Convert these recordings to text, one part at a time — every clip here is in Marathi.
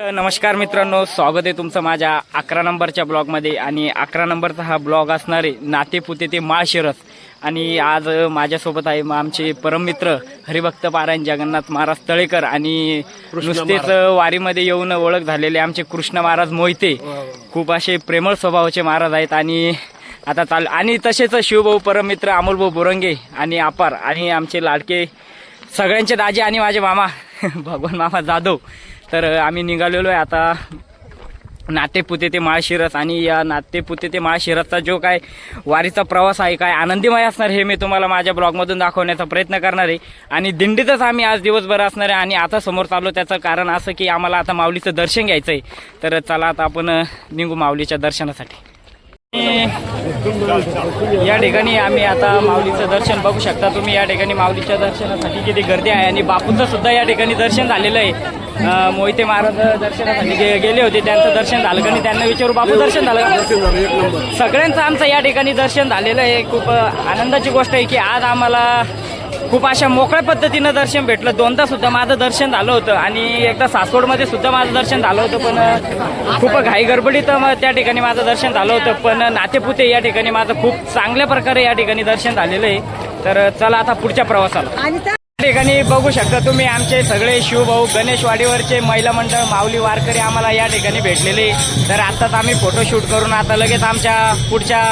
नमस्कार मित्रांनो स्वागत आहे तुमचं माझ्या अकरा नंबरच्या ब्लॉगमध्ये. आणि अकरा नंबरचा हा ब्लॉग असणार आहे नातेपुते ते माळशिरस. आणि आज माझ्यासोबत आहे आमचे परममित्र हरिभक्त पारायण जगन्नाथ महाराज तळेकर. आणि नुसतेच वारीमध्ये येऊन ओळख झालेले आमचे कृष्ण महाराज मोहिते. खूप असे प्रेमळ स्वभावाचे महाराज आहेत. आणि आता चाल आणि तसेच शिवभाऊ परममित्र अमोलभाऊ बोरंगे आणि अपार आणि आमचे लाडके सगळ्यांचे दाजे आणि माझे मामा. भगवान मामा जाधव. तर आम्ही निघालेलो आहे आता नातेपुते ते माळशिरस आणि या नातेपुते ते माळशिरसचा जो काय वारीचा प्रवास आहे काय आनंदीमय असणार हे मी तुम्हाला माझ्या ब्लॉगमधून दाखवण्याचा प्रयत्न करणार आहे. आणि दिंडीतच आम्ही आज दिवसभर असणार आहे आणि आता समोर चाललो त्याचं कारण असं की आम्हाला आता माऊलीचं दर्शन घ्यायचं आहे तर चला आता आपण निघू माऊलीच्या दर्शनासाठी. या ठिकाणी आम्ही आता माऊलीचं दर्शन बघू शकता. तुम्ही या ठिकाणी माऊलीच्या दर्शनासाठी किती गर्दी आहे आणि बापूंचं सुद्धा या ठिकाणी दर्शन झालेलं आहे. मोहिते महाराज दर्शनासाठी गेले होते त्यांचं दर्शन झालं का नाही त्यांना विचारू. बापू दर्शन झालं का? सगळ्यांचं आमचं या ठिकाणी दर्शन झालेलं आहे. खूप आनंदाची गोष्ट आहे की आज आम्हाला खूप अशा मोकळ्या पद्धतीनं दर्शन भेटलं. दोनदा सुद्धा माझं दर्शन झालं होतं आणि एकदा सासवडमध्ये सुद्धा माझं दर्शन झालं होतं पण खूप घाई गडबडीत मग त्या ठिकाणी माझं दर्शन झालं होतं. पण नातेपुते या ठिकाणी माझं खूप चांगल्या प्रकारे या ठिकाणी दर्शन झालेलं आहे. तर चला आता पुढच्या प्रवासाला. त्या या ठिकाणी बघू शकता तुम्ही आमचे सगळे शिवभाऊ गणेशवाडीवरचे महिला मंडळ माऊली वारकरी आम्हाला या ठिकाणी भेटलेले तर आताच आम्ही फोटोशूट करून आता लगेच आमच्या पुढच्या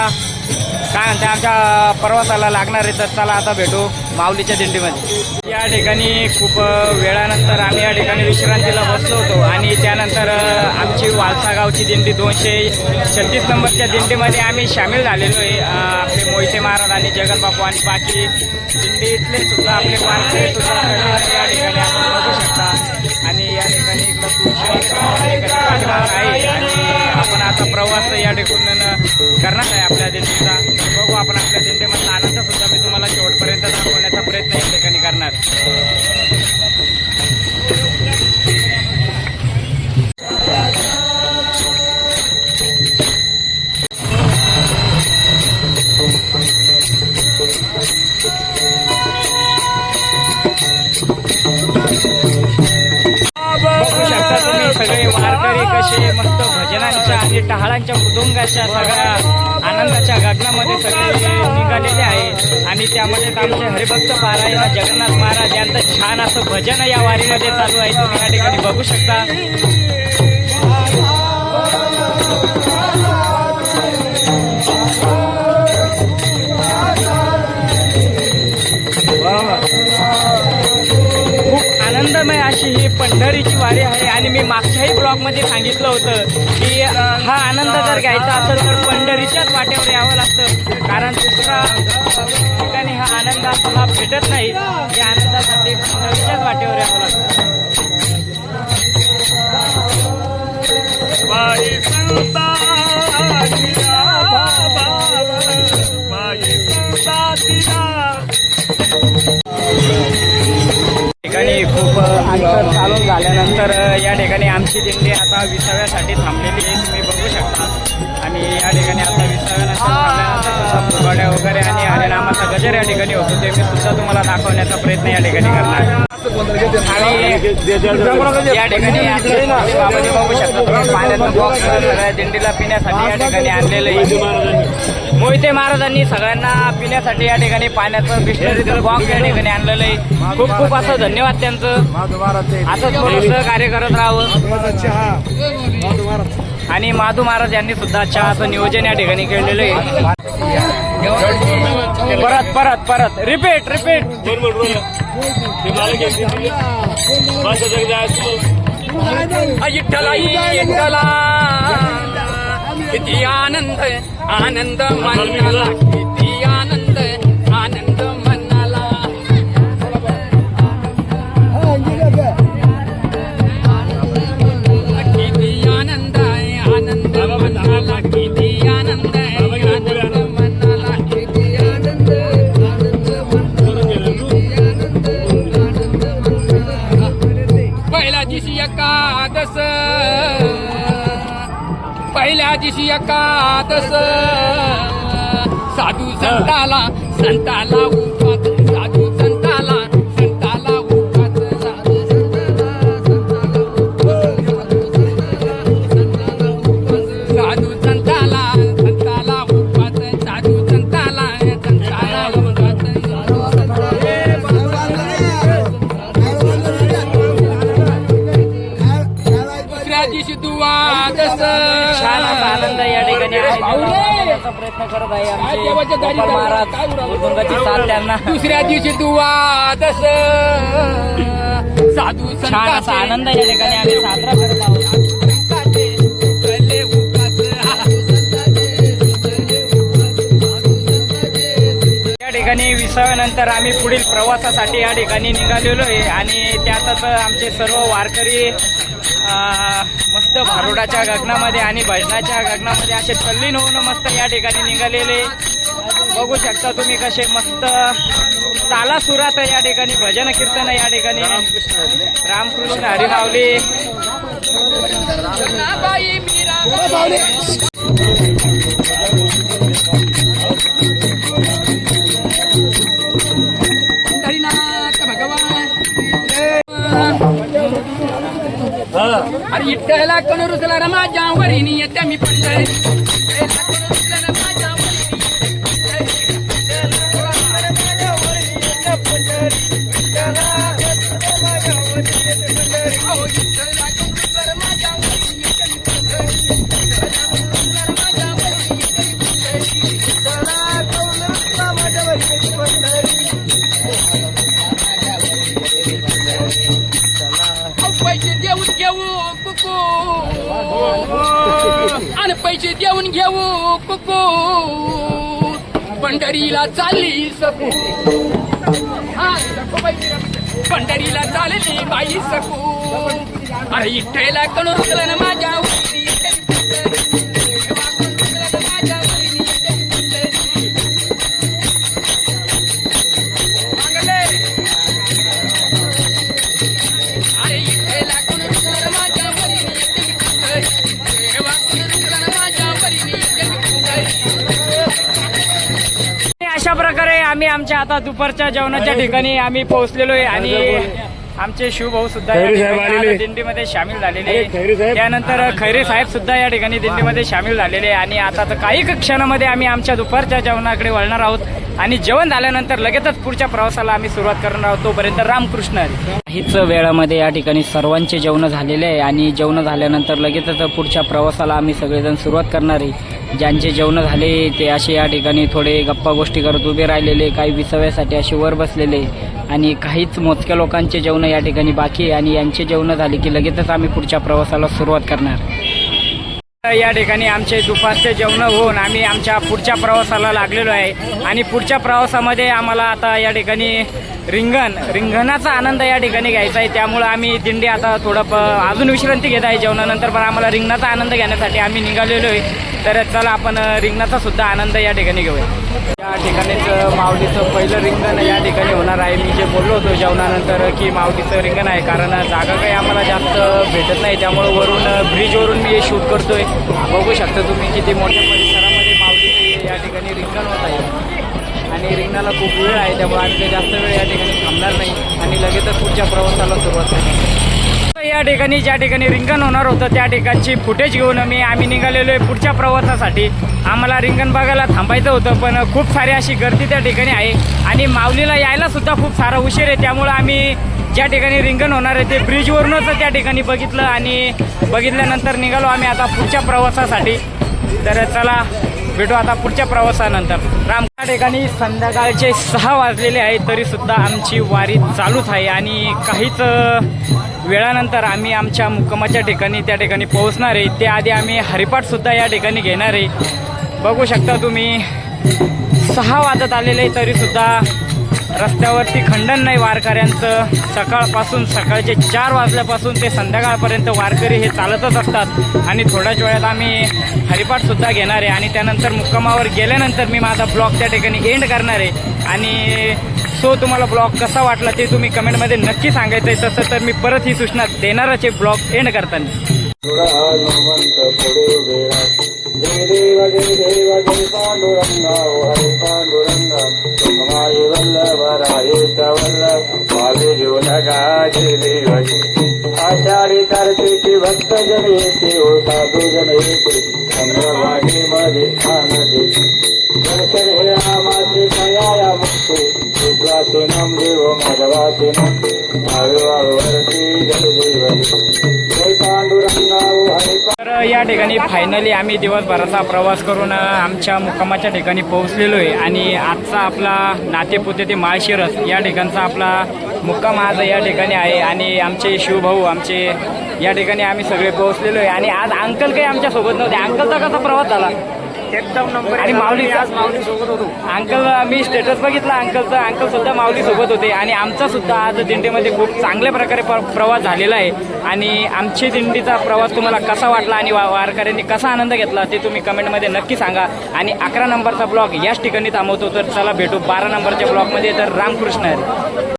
काय म्हणते आमच्या प्रवासाला लागणार आहे. तर चला आता भेटू. माऊलीच्या दिंडीमध्ये. या ठिकाणी खूप वेळानंतर आम्ही या ठिकाणी विश्रांतीला बसलो होतो आणि त्यानंतर आमची वालसा गावची दिंडी दोनशे छत्तीस नंबरच्या दिंडीमध्ये आम्ही सामील झालेलो आहे. आपले मोहिते महाराज आणि जगनबापू आणि बाकी दिंडीतले सुद्धा आपले माणसे सुद्धा या ठिकाणी आपण बघू शकता. आणि या ठिकाणी आहे आणि आपण आता प्रवास या ठिकाणी करणार आहे आपल्या दिंडीचा. बघू आपण आपल्या दिंडीमधला बघू शकता तुम्ही सगळे वारकरी कसे मस्त भजनांच्या आणि टहाळांच्या मृदुंगाच्या सगळ्या आनंदाच्या गगनामध्ये सगळे निघालेले आहे. आणि त्यामध्ये आमचे हरिभक्त पारायण जगन्नाथ महाराज यांचं छान असं भजन या वारीमध्ये चालू आहे. तुम्ही या ठिकाणी बघू शकता. मी मागच्याही ब्लॉगमध्ये सांगितलं होतं की हा आनंद जर घ्यायचा असेल तर पंढरीच्याच वाटेवर यावं लागतं. कारण दुसरा ठिकाणी हा आनंद आपल्याला भेटत नाही. या आनंदासाठी पंढरीच्याच वाटेवर यावं लागतं. आल्यानंतर या ठिकाणी आमची दिंडी आता विसाव्यासाठी थांबलेली आहे. तुम्ही बघू शकता. आणि या ठिकाणी आता विसाव्यानंतर थांबल्यानंतर फुगाड्या वगैरे आणि हरिनामाचा गजर या ठिकाणी होतो. ते मी सुद्धा तुम्हाला दाखवण्याचा प्रयत्न या ठिकाणी करणार आणि या ठिकाणी बाबाजी बघू शकता. तुम्ही पाण्याचं बॉक्स दिंडीला पिण्यासाठी या ठिकाणी आणलेलं आहे. मोहिते महाराजांनी सगळ्यांना पिण्यासाठी या ठिकाणी पाण्याचं बिस्लरीचं बॉक्स या ठिकाणी आणलेलं आहे. खूप खूप असं धन्यवाद त्यांचं. असंच थोडंसं कार्य करत राहावं. आणि माधू महाराज यांनी सुद्धा चहाचं नियोजन या ठिकाणी केलेलं आहे. परत परत परत. रिपीट रिपीट विठ्ठला विठ्ठला किती आनंद आनंद पहिल्या दिवशी एकादस. साधू संताला संताला प्रयत्न करत आहे आमचे गोपाल महाराज. मृदुंगाची साथ त्यांना दुसऱ्या दिवशी दुवा साधू छान असा आनंद या ठिकाणी आम्ही साजरा करत आहोत. या ठिकाणी विसाव्यानंतर आम्ही पुढील प्रवासासाठी या ठिकाणी निघालेलो आहे. आणि त्यातच आमचे सर्व वारकरी मस्त भारुडाच्या गगनामध्ये आणि भजनाच्या गगनामध्ये असे तल्लीन होऊन मस्त या ठिकाणी निघालेले. बघू शकता तुम्ही कसे मस्त ताला सुरात या ठिकाणी भजन कीर्तन या ठिकाणी. रामकृष्ण हरिमावली. बाई इट्टला कण रुसला रमा जावरी येत्या मी पंढरी पंढरीला चालली सकू. पंढरीला चालली बाई सकू. अरे इठ्ठेला कणून माझ्या आमच्या आता दुपारच्या जेवणाच्या ठिकाणी आम्ही पोहोचलेलो आहे आणि आमचे शिवभाऊ सुद्धा या खैरे साहेब ठिकाणी दिंडीमध्ये सामील झालेले साहेब. त्यानंतर खैरे साहेब सुद्धा या ठिकाणी दिंडीमध्ये सामील झालेले आहे. आणि आता तर काही क्षणामध्ये आम्ही आमच्या दुपारच्या जेवणाकडे वळणार आहोत. आणि जेवण झाल्यानंतर लगेचच पुढच्या प्रवासाला आम्ही सुरुवात करणार आहोत. तोपर्यंत रामकृष्ण हरी. हीच वेळामध्ये या ठिकाणी सर्वांचे जेवण झालेले आहे. आणि जेवण झाल्यानंतर लगेचच पुढच्या प्रवासाला आम्ही सगळेजण सुरुवात करणार आहे. ज्यांचे जेवण झाले ते असे या ठिकाणी थोडे गप्पा गोष्टी करत उभे राहिलेले काही विसाव्यासाठी असे वर बसलेले आणि काहीच मोजक्या लोकांचे जेवण या ठिकाणी बाकी आहे आणि यांचे जेवण झाले की लगेचच आम्ही पुढच्या प्रवासाला सुरुवात करणार. या ठिकाणी आमचे दुपारचे जेवण होऊन आम्ही आमच्या पुढच्या प्रवासाला लागलेलो आहे आणि पुढच्या प्रवासामध्ये आम्हाला आता या ठिकाणी रिंगण रिंगणाचा आनंद या ठिकाणी घ्यायचा आहे. त्यामुळं आम्ही दिंडी आता थोडं प अजून विश्रांती घेत आहे जेवणानंतर पण आम्हाला रिंगणाचा आनंद घेण्यासाठी आम्ही निघालेलो आहे. तर चला आपण रिंगणाचा सुद्धा आनंद या ठिकाणी घेऊया. या ठिकाणीच माऊलीचं पहिलं रिंगण या ठिकाणी होणार आहे. मी जे बोललो होतो जेवणानंतर की माऊलीचं रिंगण आहे. कारण जागा काही आम्हाला जास्त भेटत नाही. त्यामुळं वरून ब्रिजवरून मी हे शूट करतोय. बघू शकता तुम्ही किती मोठ्या परिसरामध्ये माऊलीचे या ठिकाणी रिंगण होत आहे. आणि रिंगणाला खूप वेळ आहे त्यामुळे आम्ही काही जास्त वेळ या ठिकाणी थांबणार नाही. आणि लगेचच पुढच्या प्रवासाला सुरुवात करणार या ठिकाणी ज्या ठिकाणी रिंगण होणार होतं त्या ठिकाणची फुटेज घेऊन मी आम्ही निघालेलो आहे पुढच्या प्रवासासाठी. आम्हाला रिंगण बघायला थांबायचं होतं पण खूप सारी अशी गर्दी त्या ठिकाणी आहे. आणि माऊलीला यायला सुद्धा खूप सारा उशीर आहे त्यामुळं आम्ही ज्या ठिकाणी रिंगण होणार आहे ते ब्रिजवरूनच त्या ठिकाणी बघितलं. आणि बघितल्यानंतर निघालो आम्ही आता पुढच्या प्रवासासाठी. तर चला भेटू आता पुढच्या प्रवासानंतर. राम त्या ठिकाणी संध्याकाळचे सहा वाजलेले आहेत तरी सुद्धा आमची वारी चालूच आहे आणि काहीच वेळानंतर आम्ही आमच्या मुक्कामाच्या ठिकाणी त्या ठिकाणी पोहोचणार आहे. त्याआधी आम्ही हरिपाठसुद्धा या ठिकाणी घेणार आहे. बघू शकता तुम्ही सहा वाजत आलेले तरीसुद्धा रस्त्यावरती खंडन नाही वारकऱ्यांचं. सकाळपासून सकाळचे चार वाजल्यापासून ते संध्याकाळपर्यंत वारकरी हे चालतच असतात. आणि थोड्याच वेळात आम्ही हरिपाठसुद्धा घेणार आहे. आणि त्यानंतर मुक्कामावर गेल्यानंतर मी माझा ब्लॉग त्या ठिकाणी एंड करणार आहे. आणि सो तुम्हाला ब्लॉग कसा वाटला ते तुम्ही कमेंटमध्ये नक्की सांगायचं आहे तसं तर मी परत ही सूचना देणारच आहे ब्लॉग एंड करताना. थोडा हनुमंत जय देव जय देव जय पांडुरंगा ओ हरे पांडुरंगा सुखमाई वल्लभराये वल्लभ भावे जीव नगा जय देव आषाढी कार्तिकी भक्त जन येते ओ साधू जन येते चंद्रभागे मध्ये आनंदी दर्शन हे मुक्ते देव भावे जय देव तर या ठिकाणी फायनली आम्ही दिवसभराचा प्रवास करून आमच्या मुक्कामाच्या ठिकाणी पोहोचलेलो आहे आणि आजचा आपला नातेपुते ते माळशिरस या ठिकाणचा आपला मुक्काम आज या ठिकाणी आहे. आणि आमचे शिवभाऊ आमचे या ठिकाणी आम्ही सगळे पोहोचलेलो आहे आणि आज अंकल काही आमच्यासोबत नव्हते. अंकलचा कसा प्रवास झाला? एकदम नंबर आणि माऊली आज माऊली सोबत होतो. अंकल मी स्टेटस बघितला. अंकलचा अंकल सुद्धा माऊली सोबत होते. आणि आमचा सुद्धा आज दिंडीमध्ये खूप चांगल्या प्रकारे प्र- प्रवास झालेला आहे. आणि आमची दिंडीचा प्रवास तुम्हाला कसा वाटला आणि वा- वारकऱ्यांनी कसा आनंद घेतला ते तुम्ही कमेंटमध्ये नक्की सांगा. आणि अकरा नंबरचा ब्लॉग याच ठिकाणी थांबवतो. तर चला भेटू बारा नंबरच्या ब्लॉगमध्ये. तर रामकृष्ण